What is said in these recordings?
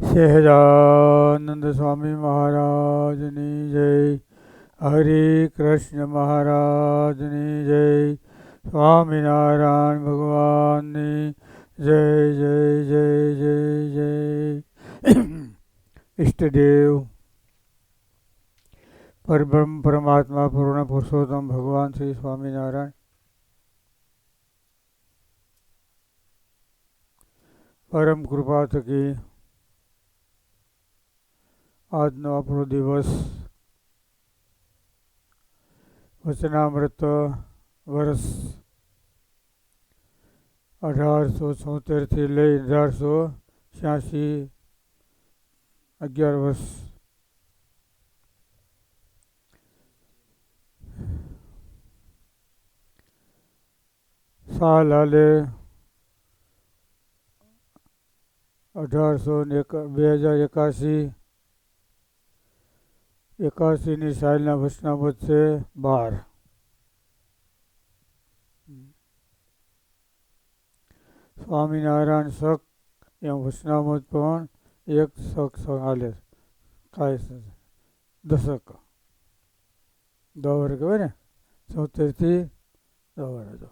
સહેજાનંદ સ્વામી મહારાજની જય હરે કૃષ્ણ મહારાજની જય સ્વામિનારાયણ ભગવાનની જય જય જય જય જય ઈષ્ટદેવ પરબ્રહ્મ પરમાત્મા પૂર્ણ પુરુષોત્તમ ભગવાન શ્રી સ્વામિનારાયણ પરમ કૃપા થકી આજનો આપણો દિવસ. વચનામૃત વર્ષ અઢારસો છોતેરથી લઈ અઢારસો છ્યાસી અગિયાર વર્ષ. હાલે અઢારસો ને બે હજાર એકાસી એકાસીની સાલના વચનામત છે બાર. સ્વામિનારાયણ શક એમ વચનામત પણ એક શક હાલે કાય દશક. દવર કહેવાય ને? ચોતેરથી દવર હતો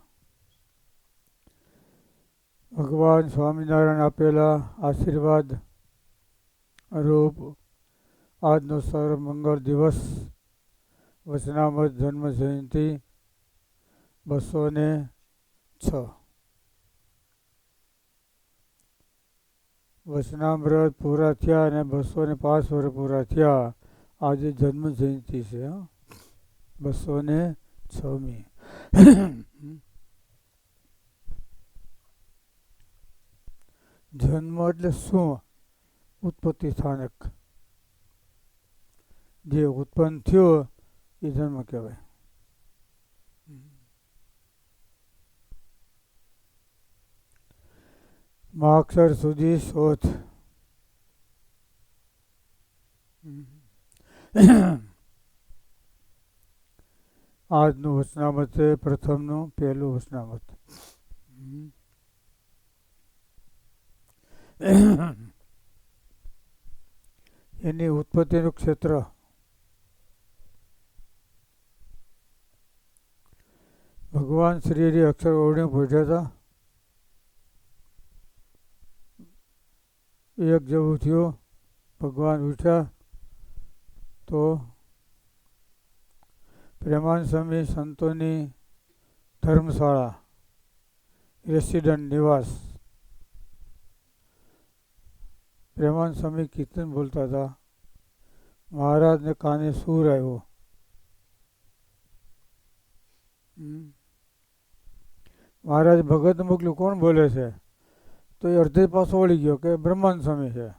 ભગવાન સ્વામિનારાયણ આપેલા આશીર્વાદ રૂપ આજનો સર્વ મંગળ દિવસ વચનામત જન્મ જયંતિ બસો ને છ. વચનામૃત પૂરા થયા અને બસો ને પાંચ વર્ષ પૂરા થયા. આજે જન્મ જયંતિ છે. બસો ને છમી. જન્મ એટલે શું? ઉત્પત્તિ સ્થાનક. જે ઉત્પન્ન થયો એ જન્મ કહેવાય. માક્ષર સુધી શોધ. આજનું વચનામત છે, પ્રથમનું, પહેલું વચનામત એની ઉત્પત્તિનું ક્ષેત્ર ભગવાન શ્રી અક્ષર ઓળણી પૂછ્યા હતા. એક જેવું થયું, ભગવાન ઉઠ્યા તો પ્રેમાન સ્વામી સંતોની ધર્મશાળા, રેસિડન્ટ નિવાસ. પ્રેમાન સ્વામી કીર્તન બોલતા હતા. મહારાજને કાને સૂર આવ્યો. હમ. મહારાજ ભગત મોકલ્યું કોણ બોલે છે? તો એ અડધે પાછો વળી ગયો કે બ્રહ્માંડ સ્વામી છે.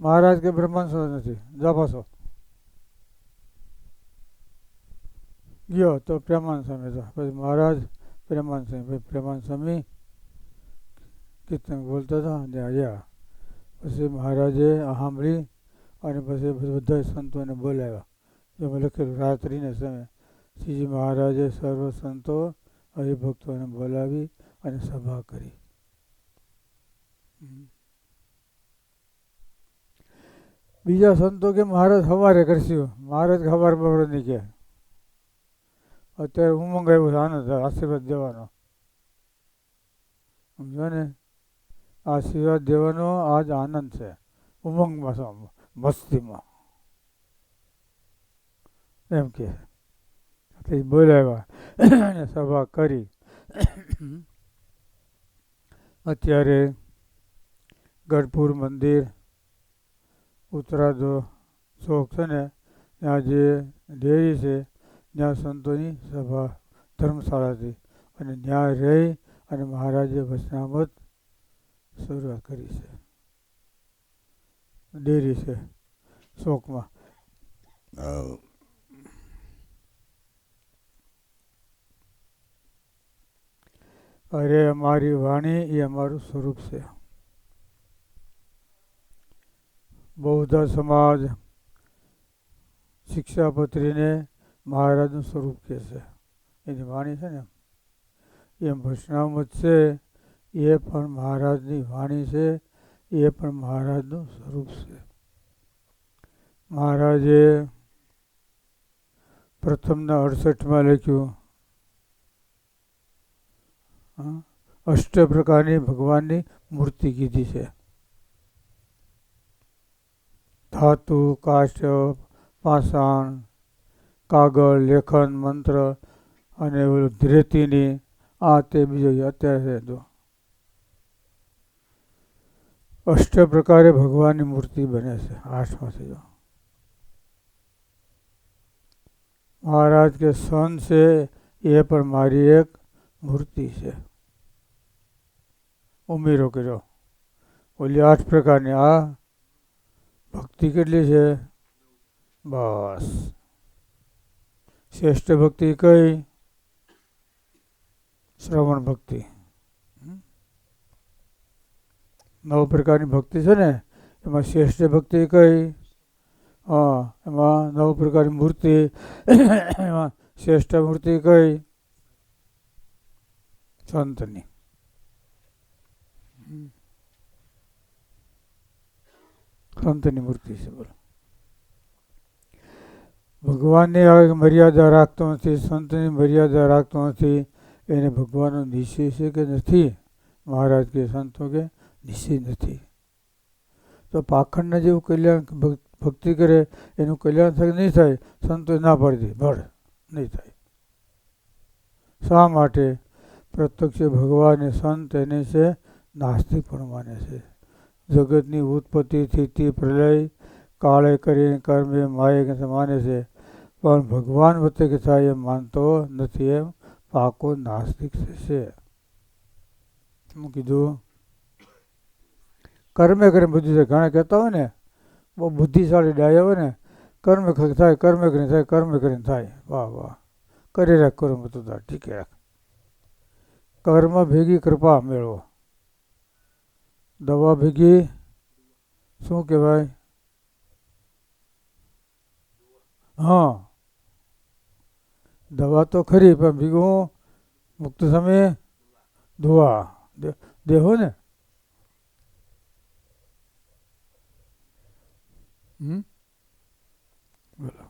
મહારાજ કે બ્રહ્માંડ સ્વામી નથી. જા ગયો તો પ્રેમાન સ્વામી તો પછી મહારાજ પ્રેમાન સ્વામી. પછી પ્રેમાન સ્વામી કીર્તન બોલતા હતા ને આવ્યા. પછી મહારાજે સાંભળી અને પછી બધા સંતોને બોલાવ્યા. જેમાં લખેલું રાત્રિને સમય. શ્રીજી મહારાજે સર્વ સંતો હરિભક્તોને બોલાવી અને સભા કરી. બીજા સંતો કે મહારાજ સવારે કરશું? મહારાજ ખબર બપોરે નહીં કે અત્યારે ઉમંગ આવ્યો છે, આનંદ આશીર્વાદ દેવાનો. સમજો ને? આશીર્વાદ દેવાનો આજ આનંદ છે. ઉમંગમાં મસ્તીમાં. એમ કે. બોલાવ્યા. અને સભા કરી. અત્યારે ગઢપુર મંદિર ઉત્તરાધો ચોક છે ને, ત્યાં જે ડેરી છે, ત્યાં સંતોની સભા, ધર્મશાળાથી. અને ત્યાં રહી અને મહારાજે વચનામત શરૂઆત કરી છે. ડેરી છે ચોકમાં. અરે અમારી વાણી એ અમારું સ્વરૂપ છે. બૌદ્ધ સમાજ શિક્ષાપત્રીને મહારાજનું સ્વરૂપ કહે છે. એની વાણી છે ને? એમ વચનામત છે, એ પણ મહારાજની વાણી છે, એ પણ મહારાજનું સ્વરૂપ છે. મહારાજે પ્રથમના અડસઠમાં લખ્યું અષ્ટ પ્રકારની ભગવાનની મૂર્તિ કીધી છે. ધાતુ, કાશ્યપ, પાષાણ, કાગળ, લેખન, મંત્ર અને ધ્રેતીની, આ તે બીજો અત્યારે અષ્ટ પ્રકારે ભગવાનની મૂર્તિ બને છે આઠમાંથી જો. મહારાજ કે સન છે, એ પણ મારી એક મૂર્તિ છે. ઉમેરો કર્યો. ઓલી આઠ પ્રકારની. આ ભક્તિ કેટલી છે? બસ. શ્રેષ્ઠ ભક્તિ કઈ? શ્રવણ ભક્તિ. નવ પ્રકારની ભક્તિ છે ને, એમાં શ્રેષ્ઠ ભક્તિ કઈ? હા, એમાં નવ પ્રકારની મૂર્તિ, એમાં શ્રેષ્ઠ મૂર્તિ કઈ? સંતની સંતની મૂર્તિ છે બોલો ભગવાનની મર્યાદા રાખતો નથી સંતની મર્યાદા રાખતો નથી એને ભગવાનનો નિશ્ચય છે કે નથી મહારાજ કે સંતો કે નિશ્ચય નથી તો પાખંડને જેવું કલ્યાણ ભક્તિ કરે એનું કલ્યાણ થાય નહીં થાય સંતો ના પાડી દે ભળ નહીં થાય શા માટે પ્રત્યક્ષ ભગવાન સંત એને છે, નાસ્તિક પણ માને છે. જગતની ઉત્પત્તિ સ્થિતિ, પ્રલય, કાળે કરીને કર્મે કે માને છે. પણ ભગવાન વચ્ચે કથા એમ માનતો નથી એમ, પાકો નાસ્તિક છે શું કીધું, કર્મે કરે છે. ઘણા કહેતા હોય ને, બહુ બુદ્ધિશાળી ડાય હોય ને, કર્મ થાય, કર્મ કરીને થાય, કર્મ કરીને થાય. વાહ વાહ. કરી રાખ કર્મ તો ઠીક રાખ. કર્મ ભેગી કૃપા મેળવો. દવા ભેગી, શું કહેવાય? હા. દવા તો ખરી, પણ ભેગું મુક્ત સમયે ધોવા. દે- દેહો ને? હમ? બોલો.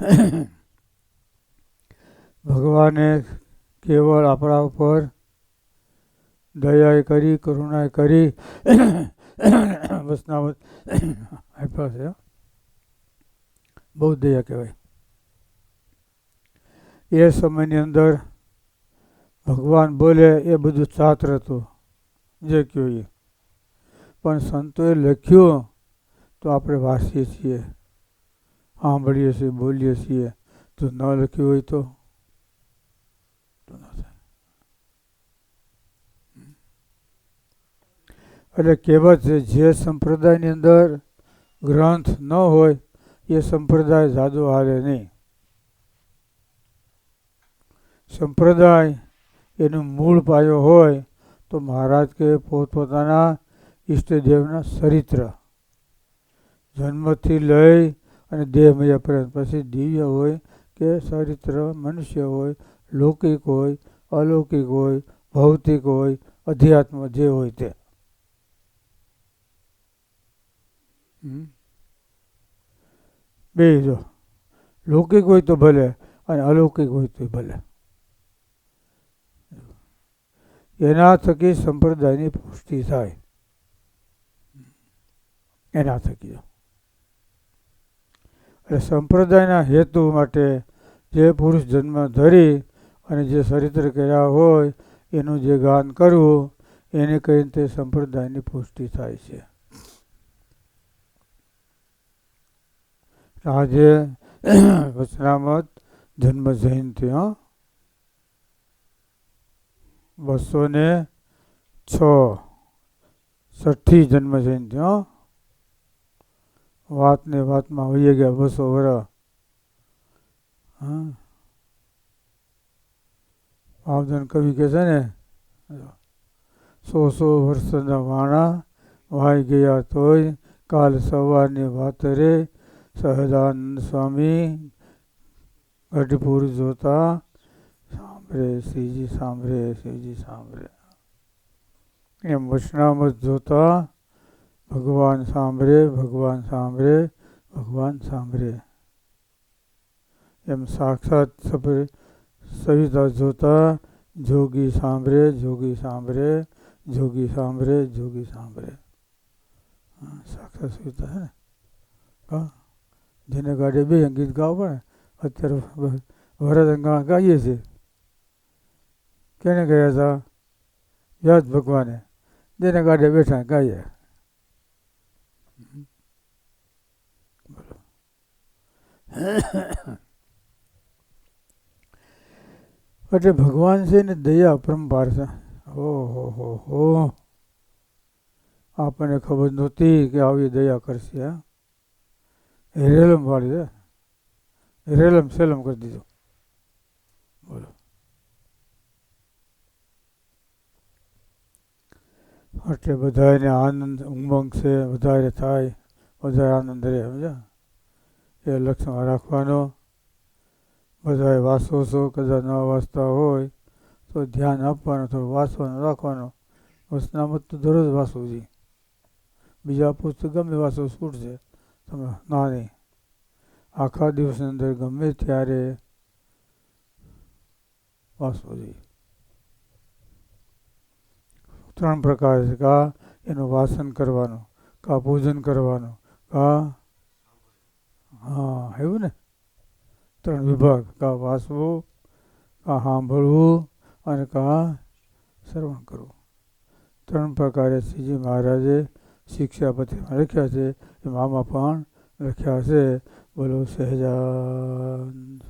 ભગવાને કેવળ આપણા ઉપર દયાએ કરી કરુણાએ કરી વસનાવત આપ્યા છે હો. બહુ દયા કહેવાય એ સમયની અંદર ભગવાન બોલે એ બધું છાત્ર હતું જે કહ્યું એ પણ સંતોએ લખ્યું તો આપણે વાંચીએ છીએ સાંભળીએ છીએ બોલીએ છીએ તો ન લખ્યું હોય તો તો ન એટલે કહેવત છે, જે સંપ્રદાયની અંદર ગ્રંથ ન હોય, એ સંપ્રદાય જાદુ હાલે નહીં. સંપ્રદાય એનું મૂળ પાયો હોય, તો મહારાજ કે પોતપોતાના ઈષ્ટદેવના ચરિત્ર. જન્મથી લઈ અને દેહ મર્યા પર્યંત. પછી દિવ્ય હોય કે ચરિત્ર, મનુષ્ય હોય લૌકિક હોય, અલૌકિક હોય, ભૌતિક હોય, અધ્યાત્મ જે હોય તે. બે જો. લૌકિક હોય તો ભલે અને અલૌકિક હોય તો ભલે. એના થકી સંપ્રદાયની પુષ્ટિ થાય. એના થકી એટલે સંપ્રદાયના હેતુ માટે જે પુરુષ જન્મ ધરી અને જે ચરિત્ર કર્યા હોય, એનું જે ગાન કરવું, એને કહીને તે સંપ્રદાયની પુષ્ટિ થાય છે. આજે વચનામત જન્મ જયંતિ, હા. બસો ને છ છઠ્ઠી જન્મ જયંતિ, હા. વાત ને વાતમાં હોઈએ ગયા બસો વર્ષ હા. આવધન કવિ કહે છે ને, સો સો વર્ષના વાણા વાઈ ગયા તોય કાલ સવારની વાત રે, સહજાનંદ સ્વામી ગઢપુર જોતા સાંભળે, શ્રીજી સાંભળે શ્રીજી સાંભળે. એમ વચનામત જોતા ભગવાન સાંભળે ભગવાન સાંભળે ભગવાન સાંભળે. એમ સાક્ષાત સપરે સવિતા જોતા જોગી સાંભળે જોગી સાંભળે જોગી સાંભળે જોગી સાંભળે. સાક્ષાત સવિતા હે હા. જેને ગાડે બે ગીત ગાવ પડે, અત્યારે વરદ અંગા ગાઈએ છીએ. કેને ગયા હતા યાદ ભગવાને. જેને ગાડે બેઠા ગાઈએ. બોલો. એટલે ભગવાન છે ને દયા અપરંપાર છે. ઓહો, હો હો. આપણને ખબર નહોતી કે આવી દયા કરશે, હા? રેલમ વાળી છે. રેલમ સેલમ કરી દીધો. બોલો. એટલે બધાને આનંદ, ઉમંગ છે વધારે થાય વધારે આનંદ રહે, સમજ્યા? એ લક્ષમાં રાખવાનો. બધાએ વાસો છો કદાચ ન વાંચતા હોય, તો ધ્યાન આપવાનું થોડું વાંચવાનું રાખવાનું. વસનામત તો દરરોજ વાંચવું જોઈએ. બીજા પુસ્તક ગમે વાંચવું છૂટશે તમે ના નહીં. આખા દિવસની અંદર ગમે ત્યારે વાંચવું જોઈએ. ત્રણ પ્રકાર છે કા? એનું વાસન કરવાનું, કા પૂજન કરવાનું, કા? હા, એવું ને? ત્રણ વિભાગ, કા વાંચવું, કા સાંભળવું અને કા શ્રવણ કરવું. ત્રણ પ્રકારે શ્રીજી મહારાજે શિક્ષાપત્રીમાં લખ્યા છે, એમાં આમાં પણ લખ્યા છે. બોલો સહેજાન